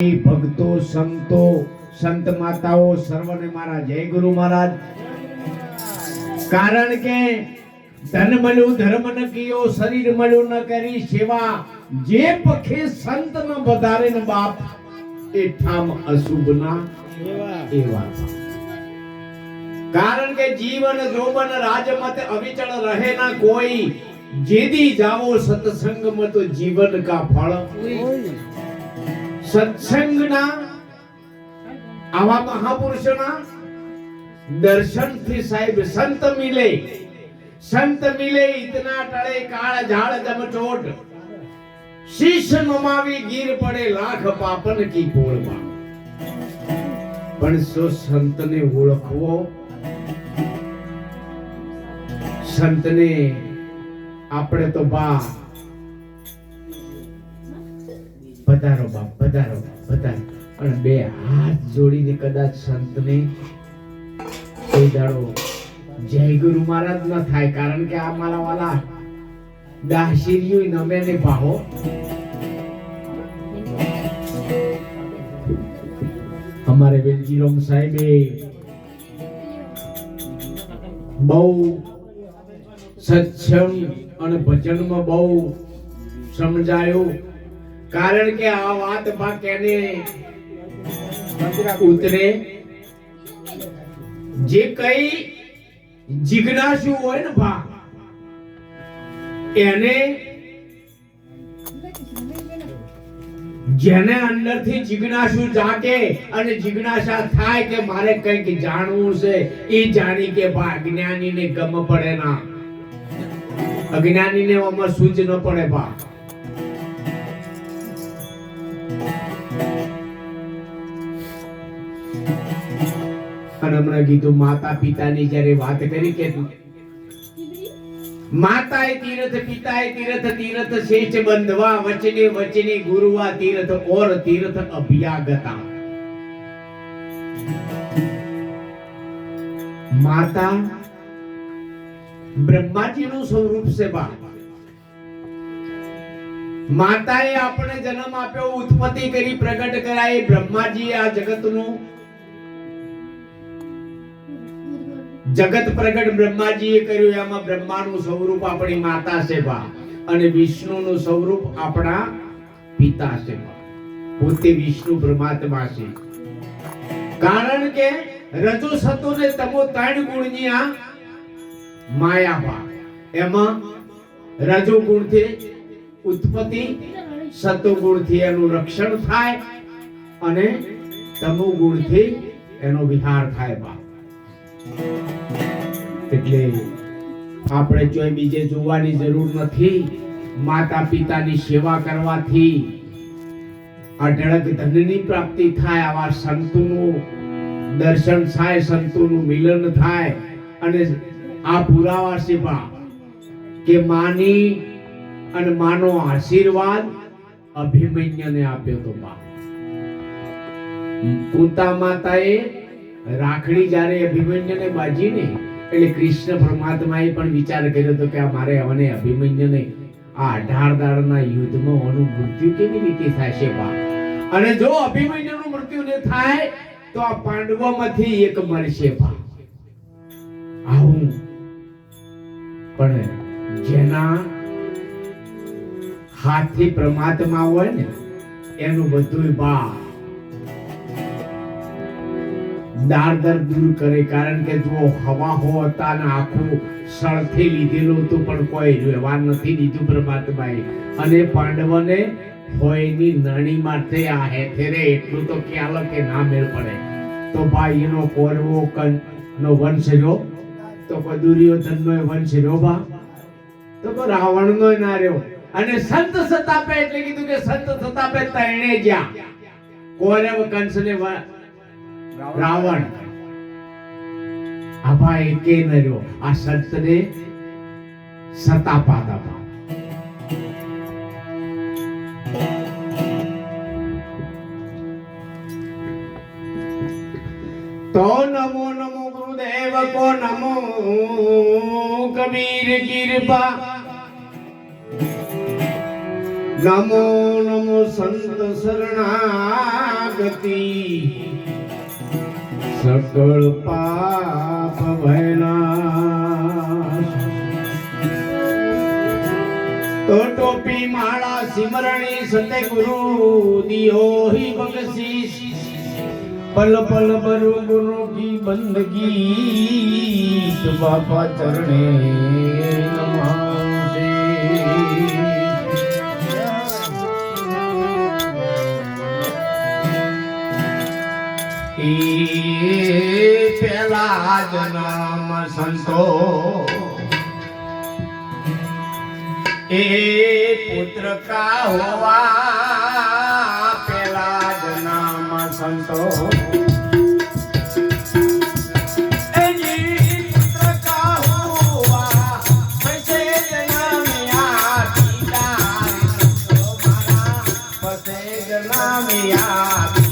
ભક્તો, સંતો, સંત માતાઓ, સર્વને મારા જય ગુરુ મહારાજ. કારણ કે ધન મળ્યું ધર્મ ન કિયો શરીર મળ્યું ન કરી, સેવા જે પખે સંત ન વધારે ન બાપ, એ ઠામ અશુભ ના એવા કારણ કે જીવન, જોબન, રાજમત, અવિચળ રહે ના કોઈ, જેદી જાવો સત્સંગમાં તો જીવન કા ફળ. સત્સંગના આવા મહાપુરુષોના દર્શનથી સાહેબ સંત મિલે. સંત મિલે ઇતના ટળે કાળ ઝાડ જમચોટ શીશ નમાવી ગીર પડે લાખ પાપન કી પોળમાં. પણ સો સંતને ઓળખવો? સંતને આપણે તો બા પધારો બાપ, પધારો પધારો. અને બે હાથ જોડીને કદાચ સંતને કોઈ દાડો જય ગુરુ મહારાજ ન થાય, કારણ કે આ મારા વાલા દાશીરીઓ નમે ને ભાવો અમારે વેલજીરોમ સાહેબે બહુ સત્સંગ અને ભજનમાં બહુ સમજાયું. કારણ કે આ વાતમાં કેને ઉતરે જે કઈ જિજ્ઞાસુ હોય ને ભા એને જેને અંદરથી જિજ્ઞાસુ જાગે અને જિજ્ઞાસા થાય કે મારે કંઈક જાણવું છે એ જાણી કે બા અજ્ઞાનીને ગમ પડે ના. અજ્ઞાનીને આમાં સૂચ ન પડે બા અને હમણાં કીધું માતા પિતાની જ્યારે વાત કરી કે માતાએ તીરથ, પિતાએ તીરથ તીરથ શેષ બંધવા, વચને વચને ગુરુવા, તીરથ ઓર તીરથ અભ્યાગતા. માતા, બ્રહ્માજીનું સ્વરૂપ છે બા માતાએ આપણે જન્મ આપ્યો, ઉત્પત્તિ કરી, પ્રગટ કરાય બ્રહ્માજી આ જગતનું જગત પ્રગટ બ્રહ્માજીએ કર્યું, એમાં બ્રહ્માનું સ્વરૂપ આપણી માતા છે અને વિષ્ણુનું સ્વરૂપ આપણા પિતા છે પોતે વિષ્ણુ પરમાત્મા છે. કારણ કે રજો સતો ને તમો ત્રણ ગુણની આ માયા એમાં રજો ગુણથી ઉત્પત્તિ સતો ગુણથી એનું રક્ષણ થાય અને તમો ગુણથી એનો વિહાર થાય બા. એટલે આપણે જોઈ બીજે જોવાની જરૂર નથી. માતા પિતાની સેવા કરવાથી અઢળક ધનની પ્રાપ્તિ થાય, આવા સંતોનું દર્શન થાય, સંતોનું મિલન થાય અને આ પુરાવા સેવા કે માની અને માનો આશીર્વાદ અભિમન્યને આપ્યો તો બા. કુતા માતાએ રાખડી જ્યારે અભિમન્યુને બાજીને એટલે કૃષ્ણ પરમાત્માએ પણ વિચાર કર્યો હતો કે આ મારે અને અભિમન્યુને આ અઢાર દાડના યુદ્ધમાં ઓનું મૃત્યુ કેવી રીતે થશે બા અને જો અભિમન્યુનું મૃત્યુ ન થાય, તો આ પાંડવોમાંથી એક મરશે બા આવું. પણ જેના હાથથી પરમાત્મા હોય ને, એનું બધું બા દાદર દૂર કરે, કારણ કે જો હવા હતા ને આખું સળથી લીધેલું હતું, પણ કોઈ વ્યવહાર નથી દીધું પરમાત્માએ. અને પાંડવને હોયની નાની માટે આ હેથેરે એટલું તો ખ્યાલ કે ના મેળ પડે. તો ભાઈ એનો કોરવો કન, નો વંશ રહ્યો. તો દુર્યોધન નો વંશ રહ્યો બા. તો રાવણ નો ના રહ્યો. અને સંત સતાપે એટલે કીધું કે સંત સતાપે તણે જ્યાં કૌરવ કંસ ને રાવણ આભા એકે ન રહ્યો આ સંતને સતાપા દાપા તો નમો નમો ગુરુદેવ કો નમો કબીર કૃપા નમો નમો સંત શરણા લાગતી સકળ પાપ ભયના ટોપી માળા સિમરણી સતે ગુરુ દિયો હી બક્ષિસ પલ પલ બરુ ગુરુ કી બંદગી બાપા ચરણે નમાશે એ પેલા જન્મ સંતો. એ પુત્ર કા હોવા પેલા જ નામ જી સંતો મારા